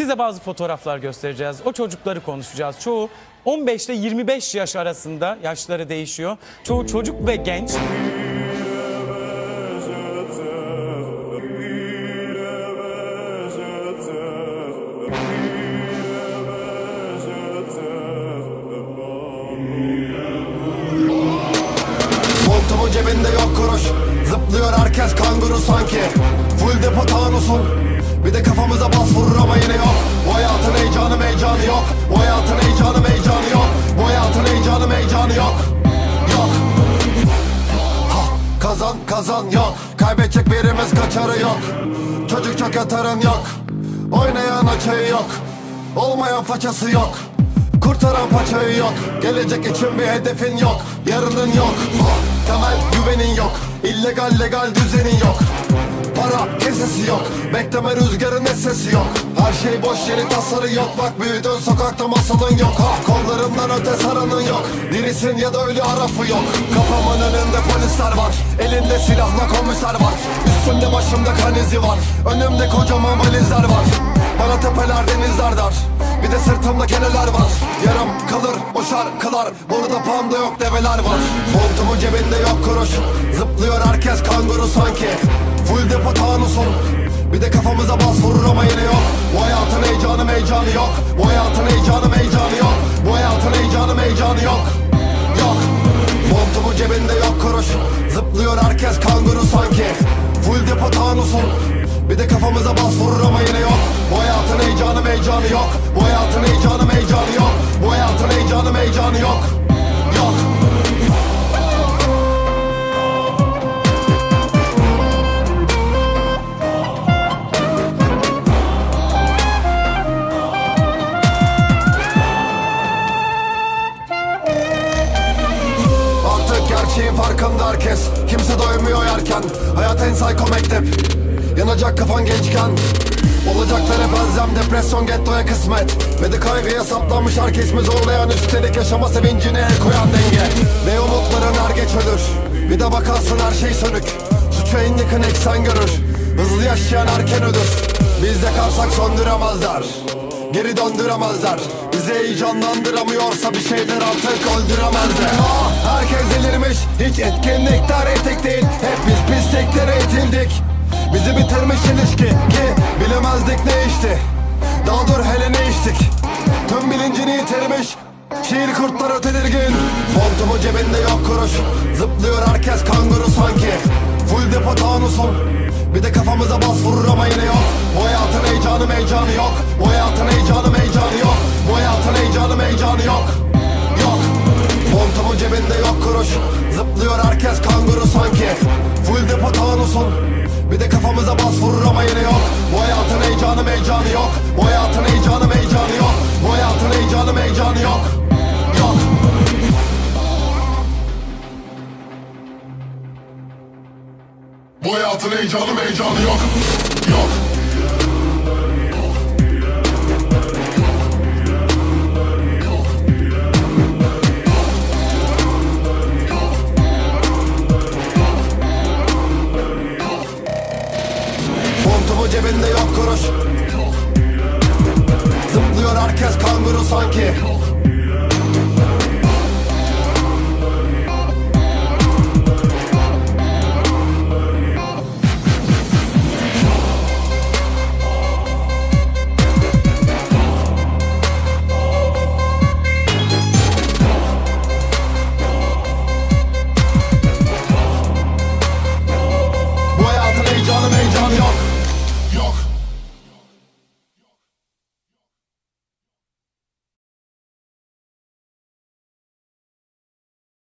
Size bazı fotoğraflar göstereceğiz. O çocukları konuşacağız. Çoğu 15 ile 25 yaş arasında yaşları değişiyor. Çoğu çocuk ve genç. Montumun cebinde yok kuruş Zıplıyor herkes kanguru sanki Full depo tanusun Bir de kafamıza bas vurur ama yine yok. Bu hayatın heyecanı meycanı yok. Bu hayatın heyecanı meycanı yok. Bu hayatın heyecanı meycanı yok. Yok. Ha, Kazan kazan yok. Kaybedecek birimiz kaçarı yok. Çocuk çok yatarın yok. Oynayan açığı yok. Olmayan façası yok. Kurtaran paçayı yok. Gelecek için bir hedefin yok. Yarının yok. Temel güvenin yok. İllegal legal düzenin yok Para kesesi yok. Bekleme rüzgarın sesi yok. Her şey boş yeri tasarı yok. Bak büyüdün sokakta masalın yok. Ha, Kollarından öte saranın yok. Dirisin ya da ölü arafı yok. Kafamın önünde polisler var. Elinde silahla komiser var. Üstümde başımda kan izi var. Önümde kocaman valizler var. Bana tepeler denizler dar. Bir de sırtımda keneler var. Yarım kalır o şarkılar. Burada panda yok develer var. Montumun cebinde yok kuruş. Zıplıyor herkes kanguru sanki Full depo tanusun Bir de kafamıza bas vurur ama yine yok. Bu hayatın heyecanı meycanı yok. Bu hayatın heyecanı meycanı yok. Bu hayatın heyecanı meycanı yok. Yok. Montumun cebinde yok kuruş. Zıplıyor herkes kanguru sanki. Full depo tanusun Bir de kafamıza bas vurur ama yine yok. Bu hayatın heyecanı meycanı yok. Bu Gerçeğin farkında herkes. Kimse doymuyor yerken. Hayat en psycho mektep. Yanacak kafan gençken. Olacaklara benzem depresyon gettoya kısmet. Ve de kaygıya saplanmış herkes mi zorlayan Üstelik yaşama sevincine el koyan denge. Ve umutların er geç ölür Bir de bakarsın her şey sönük. Suçu en yakın eksen görür Hızlı yaşayan erken ölür Biz de kalsak söndüremezler Geri döndüremezler. Bizi heyecanlandıramıyorsa bir şeyler artık Herkes Hiç etkinlikler etik değil. Hep biz pisliklere itildik. Bizi bitirmiş ilişki Ki bilemezdik ne işti Daha dur hele ne içtik. Tüm bilincini yitirmiş Şiir kurtları tedirgin. Montumun cebinde yok kuruş. Zıplıyor herkes kanguru sanki. Full depo tanusun Bir de kafamıza bas vurur ama yine yok. Bu hayatın heyecanı meycanı yok. Bu hayatın heyecanı tanusun Bir de kafamıza bas vurur ama yine yok. Bu hayatın heyecanı meycanı yok. Bu hayatın heyecanı meycanı yok. Bu hayatın heyecanı meycanı yok. Yok. Bu hayatın heyecanı heyecanı yok. Yok cebinde yok kuruş. Zıplıyor herkes kanguru sanki